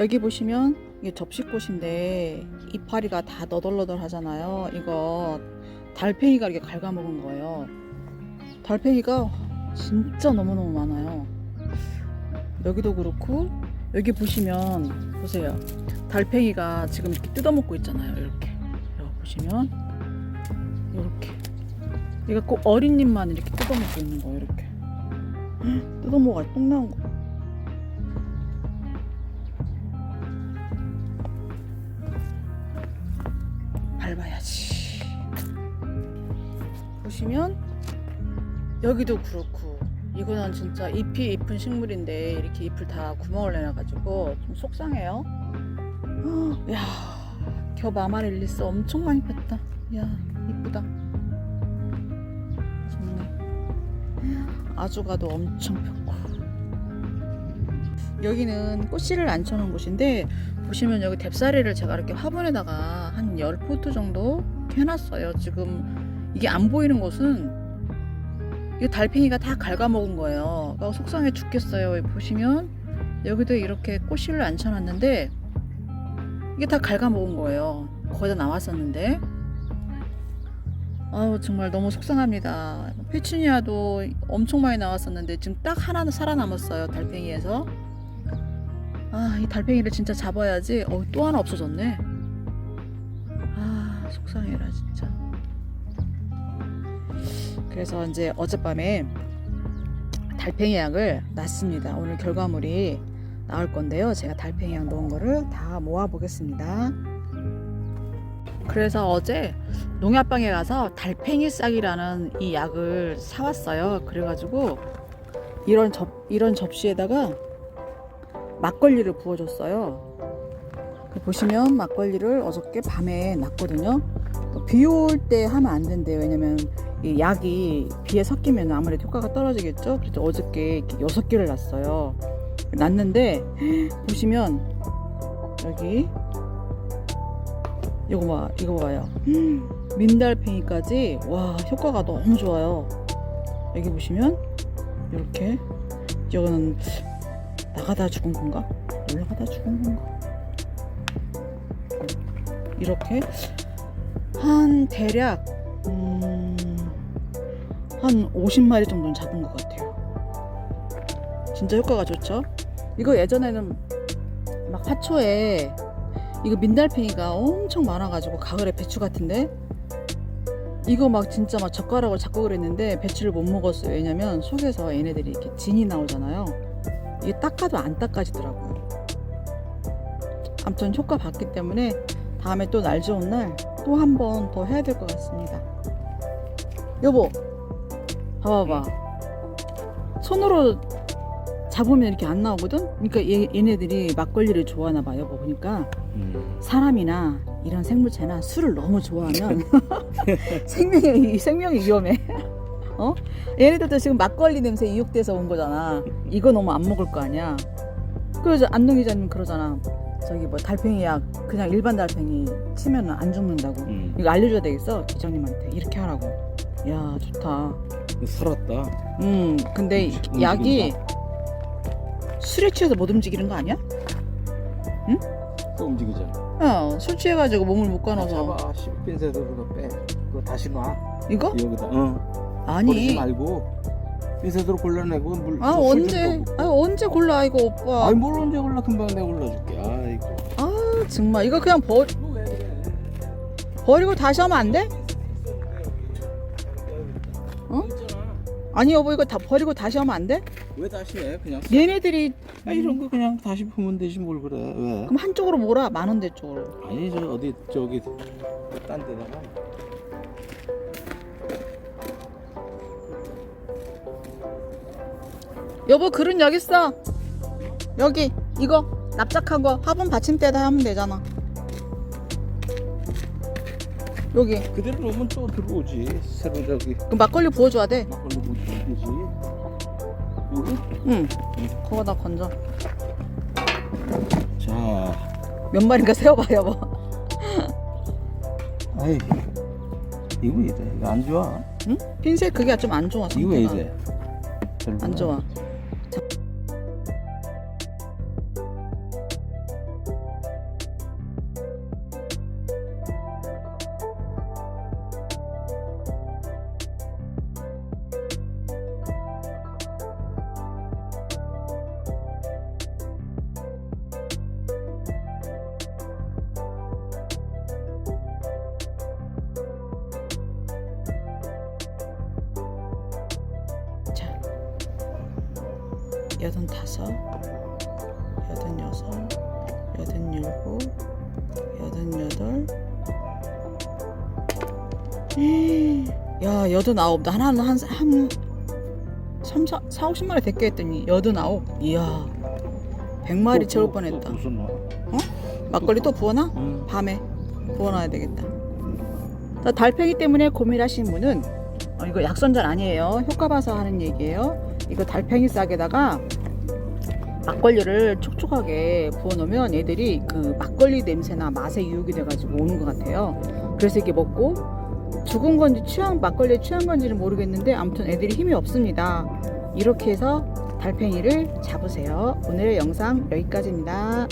여기 보시면 이게 접시꽃인데 이파리가 다 너덜너덜 하잖아요. 이거 달팽이가 이렇게 갉아먹은 거예요. 달팽이가 진짜 너무너무 많아요. 여기도 그렇고 여기 보시면 보세요. 달팽이가 지금 이렇게 뜯어먹고 있잖아요. 이렇게 여기 보시면 이렇게 얘가 꼭 어린 잎만 이렇게 뜯어먹고 있는 거예요. 이렇게 헉, 뜯어먹어 똥 나온 거. 밟아야지. 보시면 여기도 그렇고 이거는 진짜 잎이 이쁜 식물인데 이렇게 잎을 다 구멍을 내놔가지고 좀 속상해요. 헉, 야, 겹 아마릴리스 엄청 많이 폈다. 야, 이쁘다. 좋네. 아주가도 엄청 폈고. 여기는 꽃씨를 앉혀놓은 곳인데 보시면 여기 뎁사리를 제가 이렇게 화분에다가 한 10포트 정도 해놨어요. 지금 이게 안 보이는 곳은 이 달팽이가 다 갉아먹은 거예요. 아, 속상해 죽겠어요. 보시면 여기도 이렇게 꽃씨를 앉혀놨는데 이게 다 갉아먹은 거예요. 거의 다 나왔었는데 아우 정말 너무 속상합니다. 페추니아도 엄청 많이 나왔었는데 지금 딱 하나는 살아남았어요. 달팽이에서. 아, 이 달팽이를 진짜 잡아야지. 어, 또 하나 없어졌네. 아, 속상해라, 진짜. 그래서 이제 어젯밤에 달팽이 약을 놨습니다. 오늘 결과물이 나올 건데요. 제가 달팽이 약 넣은 거를 다 모아 보겠습니다. 그래서 어제 농약방에 가서 달팽이 싹이라는 이 약을 사왔어요. 그래가지고 이런 접 이런 접시에다가 막걸리를 부어줬어요. 그 보시면 막걸리를 어저께 밤에 놨거든요. 비 올 때 하면 안 된대요. 왜냐면 이 약이 비에 섞이면 아무래도 효과가 떨어지겠죠. 그래서 어저께 여섯 개를 놨어요. 놨는데 보시면 여기 이거 봐, 이거 봐요. 민달팽이까지 와 효과가 너무 좋아요. 여기 보시면 이렇게 이거는 나가다 죽은 건가? 올라가다 죽은 건가? 이렇게 한 대략 음, 한 50마리 정도는 잡은 것 같아요. 진짜 효과가 좋죠? 이거 예전에는 막 화초에 이거 민달팽이가 엄청 많아가지고 가을에 배추 같은데 이거 막 진짜 막 젓가락을 잡고 그랬는데 배추를 못 먹었어요. 왜냐면 속에서 얘네들이 이렇게 진이 나오잖아요. 이게 닦아도 안 닦아지더라고요. 아무튼 효과 봤기 때문에 다음에 또 날 좋은 날 또 한 번 더 해야 될 것 같습니다. 여보, 봐봐봐. 손으로 잡으면 이렇게 안 나오거든? 그러니까 얘, 얘네들이 막걸리를 좋아하나 봐, 여보. 보니까 음. 사람이나 이런 생물체나 술을 너무 좋아하면 생명이, 생명이 위험해. 어? 얘네들도 지금 막걸리 냄새 이육돼서 온 거잖아. 이거 너무 안 먹을 거 아니야. 그래서 안동 기자님 그러잖아. 저기 뭐 달팽이 약 그냥 일반 달팽이 치면 안 죽는다고. 음. 이거 알려줘야 되겠어 기장님한테 이렇게 하라고. 야 좋다. 살았다. 음 근데 이 움직인다. 약이 술에 취해서 못 움직이는 거 아니야? 또 움직이자. 어, 술 취해가지고 몸을 묶어놔서 잡아. 핀셋으로 빼. 그거 다시 놔. 이거? 여기다. 어. 버리지 아니 말고 핀셋으로 골라내고 물. 아 물 언제 좀아 언제 골라 이거 떠. 오빠 아니 뭘 언제 골라 금방 내가 골라줄게. 아이고. 아 정말 이거 그냥 버? 버리고 다시 하면 안 돼? 어? 아니 여보 이거 다 버리고 다시 하면 안 돼? 왜 다시 해? 그냥. 얘네들이 아, 이런 거 그냥 다시 보면 되지 뭘 그래? 왜? 그럼 한쪽으로 몰아 많은데 쪽으로 아니 저 어디 저기 딴 데다가. 여보 그릇 여기 있어 여기 이거 납작한 거 화분 받침대에다 하면 되잖아 여기 그대로 놓으면 또 들어오지. 새로 저기 그 막걸리 부어줘야 돼 막걸리 못 들지. 여기. 응. 그거다 건져. 자. 몇 마리인가 세어봐, 여보. 아이 이거 왜 이래? 이거 안 좋아. 응? 핀셋 그게 좀 안 좋아. 이거 왜 상태가. 이래? 별로야. 안 좋아. 여든 다섯, 여든 여섯, 여든 일곱, 여든 여덟. 야, 여든 아홉. 나 하나는 한, 한, 3, 4, 4, 50마리 됐게 했더니 여든 아홉. 이야. 100마리 채울 뻔했다. 무슨 뭐? 막걸리 또 부어놔? 응. 밤에 부어놔야 되겠다. 자, 달팽이 때문에 고민하시는 분은 어, 이거 약선전 아니에요. 효과 봐서 하는 얘기예요. 이거 달팽이 싹에다가 막걸리를 촉촉하게 부어 놓으면 애들이 그 막걸리 냄새나 맛에 유혹이 돼가지고 오는 것 같아요. 그래서 이게 먹고 죽은 건지 취한 막걸리에 취한 건지는 모르겠는데 아무튼 애들이 힘이 없습니다. 이렇게 해서 달팽이를 잡으세요. 오늘의 영상 여기까지입니다.